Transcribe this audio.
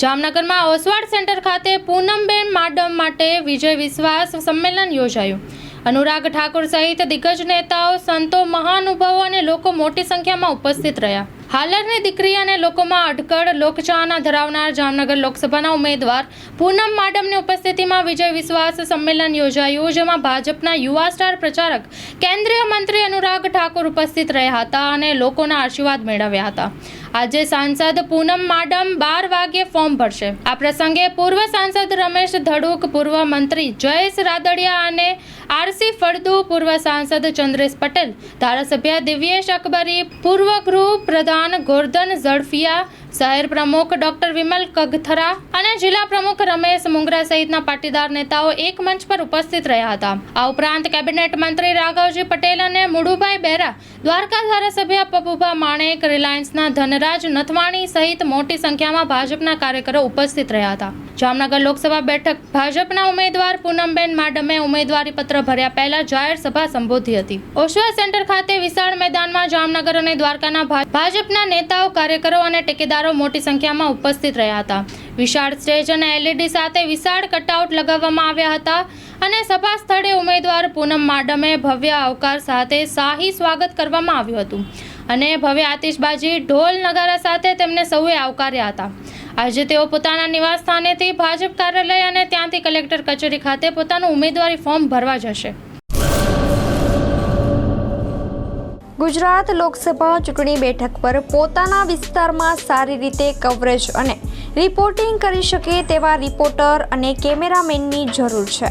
જામનગરમાં ઓસવાડ સેન્ટર ખાતે પૂનમબેન માડમ માટે વિજય વિશ્વાસ સંમેલન યોજાયું. અનુરાગ ઠાકુર સહિત દિગ્ગજ નેતાઓ, સંતો, મહાનુભાવો અને લોકો મોટી સંખ્યામાં ઉપસ્થિત રહ્યા. હાલરની દીકરી અને લોકોમાં અટકળ, લોકચાહના ધરાવનાર જામનગર લોકસભાના ઉમેદવાર પૂનમ માડમની ઉપસ્થિતિમાં વિજય વિશ્વાસ સંમેલન યોજાયું, જેમાં ભાજપના યુવા સ્ટાર પ્રચારક, કેન્દ્રીય મંત્રી અનુરાગ ઠાકુર ઉપસ્થિત રહ્યા હતા અને લોકોના આશીર્વાદ મેળવ્યા હતા. આજે સાંસદ પૂનમ માડમ બાર વાગ્યે ફોર્મ ભરશે. આ પ્રસંગે પૂર્વ સાંસદ રમેશ ધડુક, પૂર્વ મંત્રી જયેશ રાદડિયા અને આરસી ફળદુ, પૂર્વ સાંસદ ચંદ્રેશ પટેલ, ધારાસભ્ય દિવ્યેશ અકબરી, પૂર્વ ગૃહ પ્રધાન ગોરધન ઝડફિયા, શહેર પ્રમુખ ડોક્ટર વિમલ કગથરા અને જિલ્લા પ્રમુખ રમેશ મુંગરા સહિતના પાટીદાર નેતાઓ એક મંચ પર ઉપસ્થિત રહ્યા હતા. આ ઉપરાંત કેબિનેટ મંત્રી રાઘવજી પટેલ અને મુડુભાઈ બેરા દ્વારકા ધારાસભ્ય પબુભા માણેક રિલાયન્સના ધનરાજ નથવાણી સહિત મોટી સંખ્યામાં ભાજપના કાર્યકરો ઉપસ્થિત રહ્યા હતા. જામનગર લોકસભા બેઠક ભાજપના ઉમેદવાર પૂનમબેન માડમે ઉમેદવારી પત્ર ભર્યા પહેલા જાહેર સભા સંબોધી હતી. ઓશવા સેન્ટર ખાતે વિશાળ મેદાનમાં જામનગર અને દ્વારકાના ભાજપના નેતાઓ, કાર્યકરો અને ટેકેદારો મોટી સંખ્યામાં ઉપસ્થિત રહ્યા હતા. વિશાળ સ્ટેજ અને એલઈડી સાથે વિશાળ કટઆઉટ લગાવવામાં આવ્યા હતા. અને સભા સ્થળે ઉમેદવાર પૂનમ માડમે ભવ્ય આવકાર સાથે શાહી સ્વાગત કરવામાં આવ્યું હતું. અને ભવ્ય આતિશબાજી ઢોલ નગારા સાથે તેમને સૌએ આવકાર્યા હતા. આજે તેઓ પોતાના નિવાસ સ્થાનેથી ભાજપ કાર્યાલય અને ત્યાંથી કલેક્ટર કચેરી ખાતે પોતાનું ઉમેદવારી ફોર્મ ભરવા જશે. ગુજરાત લોકસભા ચૂંટણી બેઠક પર પોતાના વિસ્તારમાં સારી રીતે કવરેજ અને રિપોર્ટિંગ કરી શકે તેવા રિપોર્ટર અને કેમેરામેનની જરૂર છે.